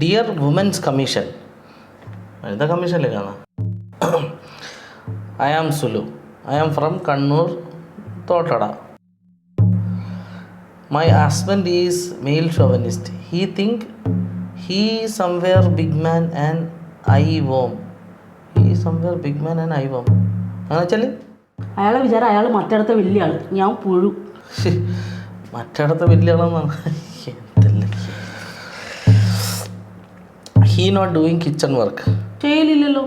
Dear women's commission വനിതാ കമ്മീഷനിൽ കാണാം I am Sulu I am from Kannur Thottada my husband is male chauvinist he think he somewhere big man and I worm he somewhere big man and I worm അങ്ങനെ വെച്ചാൽ അയാളെ വിചാരം അയാൾ മറ്റിടത്തെ വലിയ ആൾ ഞാൻ പുഴു. മറ്റിടത്തെ വലിയ ആളെന്നാണ് എന്തല്ല? He not doing kitchen work ചെയ്യലില്ലല്ലോ.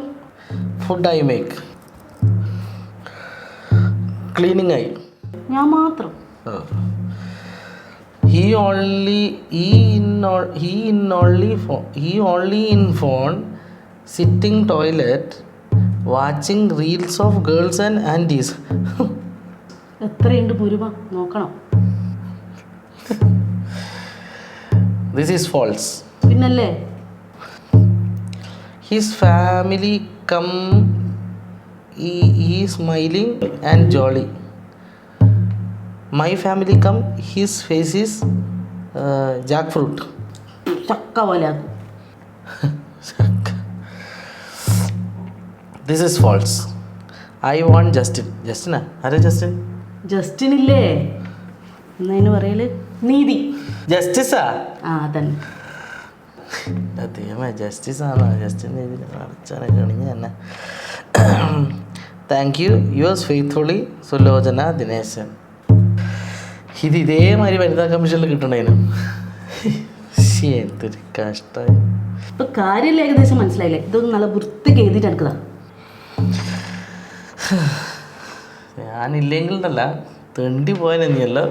Food I make cleaning ആയി ഞാൻ മാത്രം. He only he in he in in he only in phone sitting phone watching reels of girls and aunties എത്രയുണ്ട് പുരുമ നോക്കണം this is false പിന്നല്ലേ his family come he, he is smiling and jolly my family come his face is uh, jackfruit ചക്ക പോലെയാക്കും this is false I won't Justin ജസ്റ്റിനാ ആരാ Justin Justin ഇല്ലേ എന്നതിന് പറയൽ? നീതി. ജസ്റ്റിസാ ആ? തന്നെ ദൈവമേ ജസ്റ്റിസ് ആണോ? ജസ്റ്റിൻ കണിഞ്ഞ തന്നെ. Thank you yours faithfully Sulochana Dineshan. ഇത് ഇതേമാതിരി വനിതാ കമ്മീഷനിൽ കിട്ടണേനും. എന്തൊരു കഷ്ടമായി ഇപ്പൊ കാര്യമില്ല ഏകദേശം മനസ്സിലായില്ലേ? ഇതൊന്നും നല്ല വൃത്തിക്ക് എഴുതിയിട്ട് എടുക്കതാ ഞാനില്ലെങ്കിൽ എന്നല്ല തെണ്ടി പോയാൽ നീയല്ലോ